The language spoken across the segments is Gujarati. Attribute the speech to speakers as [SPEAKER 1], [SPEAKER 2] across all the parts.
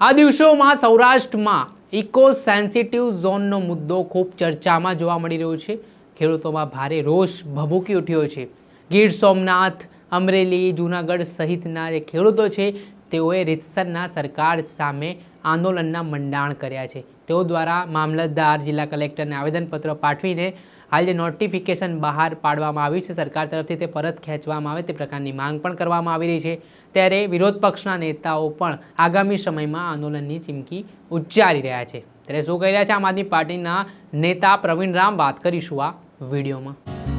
[SPEAKER 1] આ દિવસોમાં સૌરાષ્ટ્રમાં ઇકો સેન્સિટિવ ઝોનનો મુદ્દો ખૂબ ચર્ચામાં જોવા મળી રહ્યો છે. ખેડૂતોમાં ભારે રોષ ભભૂકી ઉઠ્યો છે. ગીર સોમનાથ, અમરેલી, જૂનાગઢ સહિતના જે ખેડૂતો છે, તેઓએ રીતસરના સરકાર સામે આંદોલનના મંડાણ કર્યા છે. તેઓ દ્વારા મામલતદાર, જિલ્લા કલેક્ટરને આવેદનપત્ર પાઠવીને હાલ જે નોટિફિકેશન બહાર પાડવામાં આવ્યું છે, સરકાર તરફથી તે પરત ખેંચવામાં આવે તે પ્રકારની માંગ પણ કરવામાં આવી રહી છે. ત્યારે વિરોધ પક્ષના નેતાઓ પણ આગામી સમયમાં આંદોલનની ચીમકી ઉચ્ચારી રહ્યા છે. ત્યારે શું કહી રહ્યા છે આમ આદમી પાર્ટીના નેતા પ્રવીણ રામ? વાત કરીશું આ વિડીયોમાં.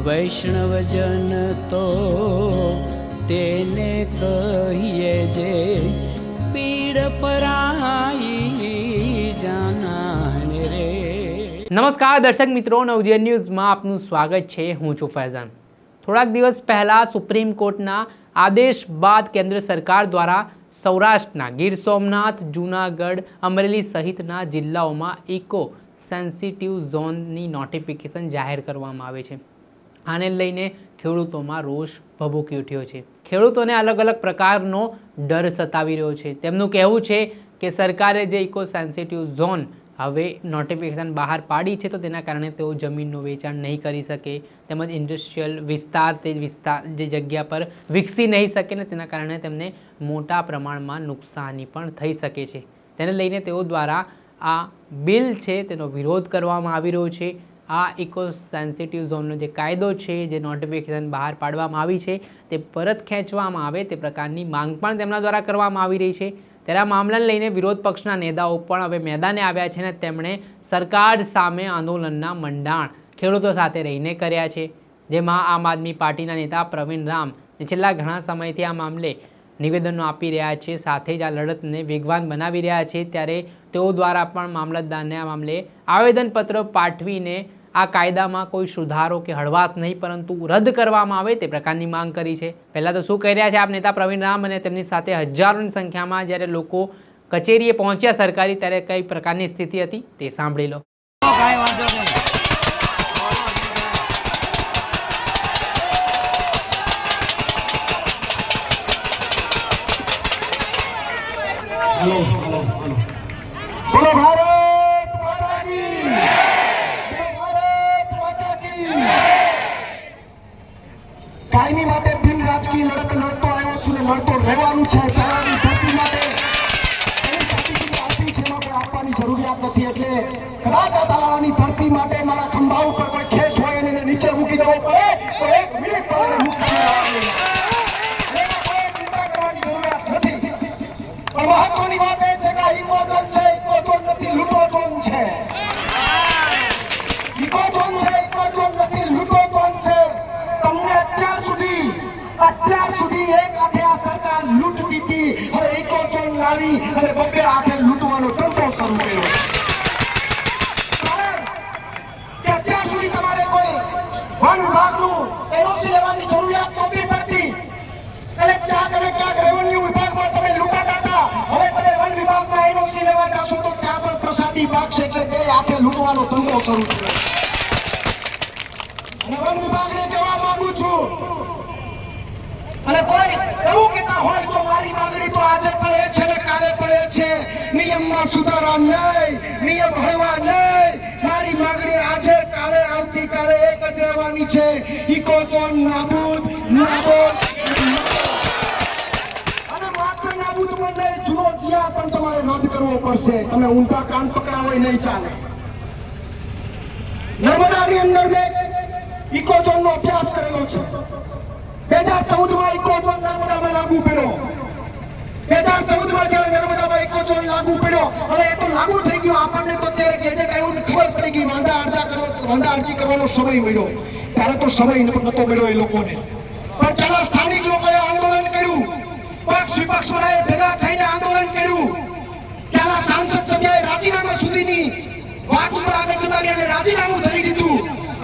[SPEAKER 2] વૈષ્ણવજન તો તેને કહીએ જે પીડ પરાઈ
[SPEAKER 1] નમસ્કાર દર્શક મિત્રો, નવજીવન ન્યૂઝમાં આપનું સ્વાગત છે. હું છું ફૈઝાન. થોડાક દિવસ પહેલાં સુપ્રીમ કોર્ટના આદેશ બાદ કેન્દ્ર સરકાર દ્વારા સૌરાષ્ટ્રના ગીર સોમનાથ, જૂનાગઢ, અમરેલી સહિતના જિલ્લાઓમાં ઇકો સેન્સિટિવ ઝોનની નોટિફિકેશન જાહેર કરવામાં આવે છે. આને લઈને ખેડૂતોમાં રોષ ભભૂકી ઉઠ્યો છે. ખેડૂતોને અલગ અલગ પ્રકારનો ડર સતાવી રહ્યો છે. તેમનું કહેવું છે કે સરકારે જે ઇકો સેન્સિટિવ ઝોન હવે નોટિફિકેશન બહાર પાડી છે તો તેના કારણે તેઓ જમીનનું વેચાણ નહીં કરી શકે, તેમજ ઇન્ડસ્ટ્રીયલ વિસ્તાર તે વિસ્તાર જે જગ્યા પર વિકસી નહીં શકે ને તેના કારણે તેમને મોટા પ્રમાણમાં નુકસાની પણ થઈ શકે છે. તેને લઈને તેઓ દ્વારા આ બિલ છે તેનો વિરોધ કરવામાં આવી રહ્યો છે. આ ઇકો સેન્સિટિવ ઝોનનો જે કાયદો છે, જે નોટિફિકેશન બહાર પાડવામાં આવી છે, તે પરત ખેંચવામાં આવે તે પ્રકારની માંગ પણ તેમના દ્વારા કરવામાં આવી રહી છે. ત્યારે આ મામલાને લઈને વિરોધ પક્ષના નેતાઓ પણ હવે મેદાને આવ્યા છે અને તેમણે સરકાર સામે આંદોલનના મંડાણ ખેડૂતો સાથે રહીને કર્યા છે. જેમાં આમ આદમી પાર્ટીના નેતા પ્રવીણ રામ જે છેલ્લા ઘણા સમયથી આ મામલે નિવેદનો આપી રહ્યા છે, સાથે જ આ લડતને વેગવાન બનાવી રહ્યા છે. ત્યારે તેઓ દ્વારા પણ મામલતદારને આ મામલે આવેદનપત્ર પાઠવીને આ કાયદામાં કોઈ સુધારો કે હળવાશ નહીં, પરંતુ રદ કરવામાં આવે તે પ્રકારની માંગ કરી છે. પહેલાં તો શું કહી રહ્યા છે આપ નેતા પ્રવીણ રામ અને તેમની સાથે હજારોની સંખ્યામાં જ્યારે લોકો કચેરીએ પહોંચ્યા સરકારી, ત્યારે કઈ પ્રકારની સ્થિતિ હતી તે સાંભળી લો.
[SPEAKER 2] બોલો વાંધો
[SPEAKER 3] ને લડતો રહેવાનું છે તમારી ધરતી માટે. છે કોઈ આપવાની જરૂરિયાત નથી. એટલે કદાચ આ તાલાળાની ધરતી માટે મારા ખંભા ઉપર કોઈ ખેસ હોય અને નીચે મૂકી દેવો પડે, તો એક મિનિટ પણ મૂકી મહત્વની વાત એ છે કે ઇકોઝોન છે ઇકોઝોન નથી લૂંટોઝોન છે. લાવી અને બબ્બે હાથે લૂંટવાનો ધંધો શરૂ કર્યો. અત્યાર સુધી તમારે કોઈ વન વિભાગનું એનઓસી લેવાની જરૂરિયાત નહોતી પડતી. એટલે ક્યાંક અને ક્યાંક રેવન્યુ વિભાગમાં તમે લૂંટાતા હતા. હવે તમે વન વિભાગમાં એનઓસી લેવા જશો તો ત્યાં પણ પ્રસાદી પાકશે એટલે બે હાથે લૂંટવાનો ધંધો શરૂ થયો અને વન વિભાગને અને કોઈ એવું કહેતા હોય તો મારી માંગણી તો આજે પણ એ છે ને કાલે પણ એ છે. નિયમમાં સુધારા નહીં, નિયમ હળવા નહીં. મારી માંગણી આજે, કાલે, આવતીકાલે એક જ રહેવાની છે. ઇકોઝોન નાબૂદ નાબૂદ. અને નાબૂદ પણ નહીં, જુઓ જ્યાં પણ તમારે રદ કરવો પડશે. તમે ઊંધા કાન પકડા હોય નહીં ચાલે. નર્મદાની અંદર મેં ઇકોઝોન નો અભ્યાસ કરેલો છે. બે હજાર ચૌદમાં ઇકોઝોન નર્મદામાં લાગુ પડ્યો. બે હજાર ચૌદમાં જ્યારે નર્મદામાં લાગુ પડ્યો અને એ તો લાગુ થઈ ગયો. આપણને તો ત્યારે ગેજેટ આવ્યું ખબર પડી ગઈ. વાંધા અરજા કરો વાંધા અરજી કરવાનો સમય મળ્યો. ત્યારે તો સમય નતો મળ્યો એ લોકોને. પણ ત્યાંના સ્થાનિક લોકોએ આંદોલન કર્યું. પક્ષ વિપક્ષ વાળાએ ભેગા થઈને આંદોલન કર્યું. ત્યાંના સાંસદ સભ્યએ રાજીનામા સુધીની વાત ઉપર આગળ જતા અને રાજીનામું ધરી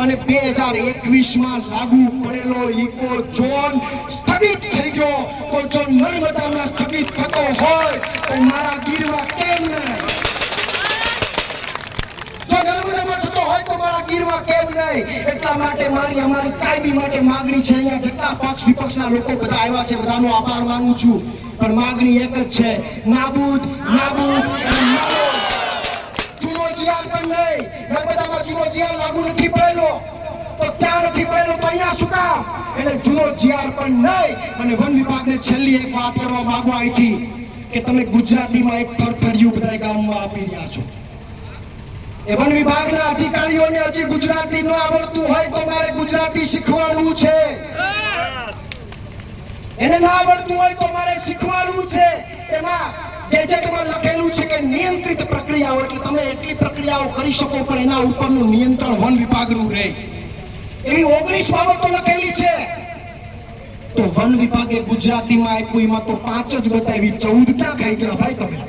[SPEAKER 3] અને બે હજાર એકવીસમાં લાગુ પડેલો ઇકો ઝોન સ્થગિત થઈ ગયો. તો જો નર્મદામાં સ્થગિત થતો હોય, તો મારા ગીરમાં કેમ નહીં કેમ નહીં એટલા માટે મારી, અમારી કાયમી માટે માગણી છે. અહીંયા જેટલા પક્ષ વિપક્ષના લોકો બધા આવ્યા છે, બધાનો આભાર માનું છું. પણ માગણી એક જ છે. નાબૂદ નાબૂદ અને નાબૂદ. પણ નહીં. નર્મદામાં ચુનો જીઆર લાગુ નથી પડે કામ એટલે જુઓ જીઆર પણ નહીં. અને વન વિભાગને છેલ્લી એક વાત કરવા માંગુ અહીંથી કે તમે ગુજરાતીમાં એક થરથરિયું બધા ગામમાં આપી રહ્યા છો. એ વન વિભાગના અધિકારીઓને હજી ગુજરાતી ન આવડતું હોય તો મારે ગુજરાતી શીખવાડવું છે. એને ના આવડતું હોય તો મારે શીખવાડવું છે. એમાં ગેજેટમાં લખેલું છે કે નિયંત્રિત પ્રક્રિયાઓ, એટલે તમે એટલી પ્રક્રિયાઓ કરી શકો પણ એના ઉપરનું નિયંત્રણ વન વિભાગનું રહે. એવી ઓગણીસ બાબતો લખેલી છે. તો વન વિભાગે ગુજરાતીમાં આપ્યું, એમાં તો પાંચ જ બતાવી. ચૌદ ક્યાં ખાઈ ગયા ભાઈ તમે.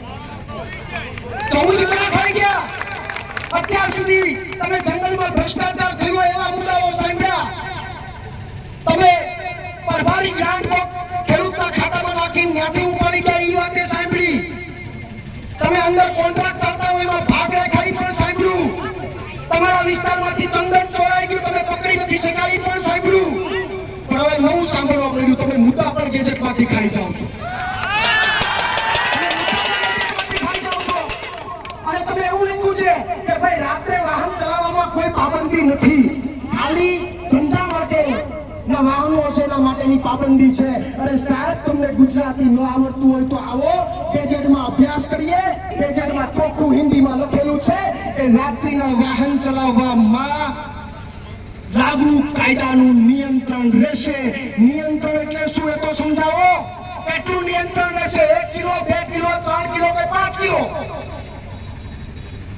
[SPEAKER 3] ચૌદ ક્યાં ખાઈ ગયા. અત્યાર સુધી તમે જંગલમાં ભ્રષ્ટાચાર થયો એવા મુદ્દાઓ સાંભળ્યા. તમે પરભારી ગ્રાન્ટ ખેડૂતના ખાતામાં નાખીને ત્યાંથી ઉપાડી ગયા એ વાતે સાંભળી. તમે અંદર કોન્ટ્રાક્ટ ચાલતા હોય એમાં ભાગ રાખાઈ પણ સાંભળ્યું. તમારા વિસ્તારમાંથી ચંદન ચોરાઈ ગયું, તમે પકડી નથી શકાય પણ સાંભળ્યું. પણ હવે નવું સાંભળવા મળ્યું, તમે મુદ્દા પણ ગેજેટમાંથી ખાઈ જાઓ છો. એવું લખ્યું છે કે ભાઈ રાત્રે વાહન ચલાવવામાં કોઈ પાબંદી નથી. ખાલી ધંધા માટે ના વાહનો એના માટેની પાબંદી છે. અરે સાહેબ, તમને ગુજરાતી ન આવડતું હોય તો આવો. ગેજેટમાં અભ્યાસ કરીએ. ગેજેટમાં ચોખ્ખું હિન્દીમાં લખેલું છે કે રાત્રિના વાહન ચલાવવામાં લાગુ કાયદાનું નિયંત્રણ રહેશે. નિયંત્રણ એટલે શું એ તો સમજાવો? કેટલું નિયંત્રણ રહેશે? એક કિલો, બે કિલો, ત્રણ કિલો કે પાંચ કિલો?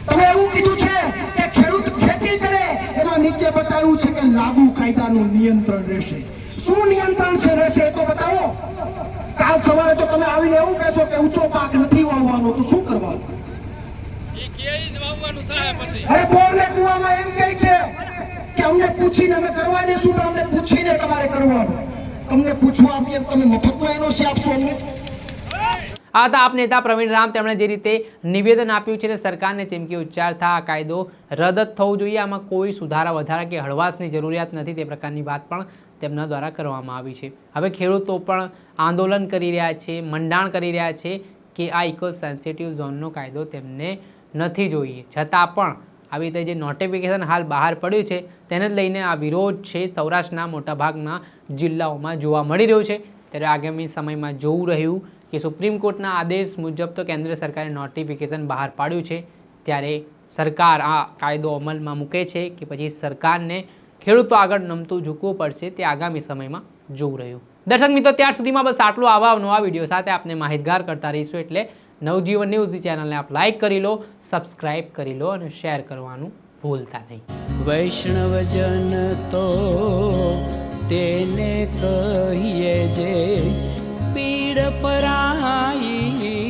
[SPEAKER 3] તમે એવું કીધું છે કે ખેડૂત ખેતી કરે, એમાં નીચે બતાવ્યું છે કે લાગુ કાયદાનું નિયંત્રણ રહેશે. શું નિયંત્રણ છે રહેશે એ તો બતાવો. કાલ સવારે તો તમે આવીને એવું કહેશો કે ઊંચો પાક નથી વાવવાનો તો શું કરવાનું? અરે બોર ને કુવામાં એમ કહે છે કે અમને પૂછીને અમે કરવા દેશું પણ અમને પૂછીને તમારે કરવાનું. તમને પૂછવા આપીએ તમે મફતમાં એનઓસી આપશો અમને?
[SPEAKER 1] આ હતા આપ નેતા પ્રવીણ રામ. તેમણે જે રીતે નિવેદન આપ્યું છે ને સરકારને ચીમકી ઉચ્ચારતા આ કાયદો રદ જ થવો જોઈએ. આમાં કોઈ સુધારા વધારા કે હળવાશની જરૂરિયાત નથી તે પ્રકારની વાત પણ તેમના દ્વારા કરવામાં આવી છે. હવે ખેડૂતો પણ આંદોલન કરી રહ્યા છે, મંડાણ કરી રહ્યા છે કે આ ઇકો સેન્સિટિવ ઝોનનો કાયદો તેમને નથી જોઈએ. છતાં પણ આવી રીતે જે નોટિફિકેશન હાલ બહાર પડ્યું છે, તેને જ લઈને આ વિરોધ છે સૌરાષ્ટ્રના મોટાભાગના જિલ્લાઓમાં જોવા મળી રહ્યો છે. ત્યારે આગામી સમયમાં જોવું રહ્યું કે સુપ્રીમ કોર્ટના આદેશ મુજબ તો કેન્દ્ર સરકારે નોટિફિકેશન બહાર પાડ્યું છે. ત્યારે સરકાર આ કાયદો અમલમાં મૂકે છે કે પછી સરકારને ખેડૂતો આગળ નમતું ઝૂકવું પડશે તે આગામી સમયમાં જોવું રહ્યું. દર્શક મિત્રો, ત્યાર સુધીમાં બસ આટલું આવા નવા વીડિયો સાથે આપને માહિતગાર કરતા રહીશું એટલે નવજીવન ન્યૂઝ ચેનલને આપ લાઈક કરી લો સબસ્ક્રાઈબ કરી લો અને શેર કરવાનું ભૂલતા નહીં.
[SPEAKER 2] વૈષ્ણવજન તો તેને કહીએ જે પીડ પરાઈ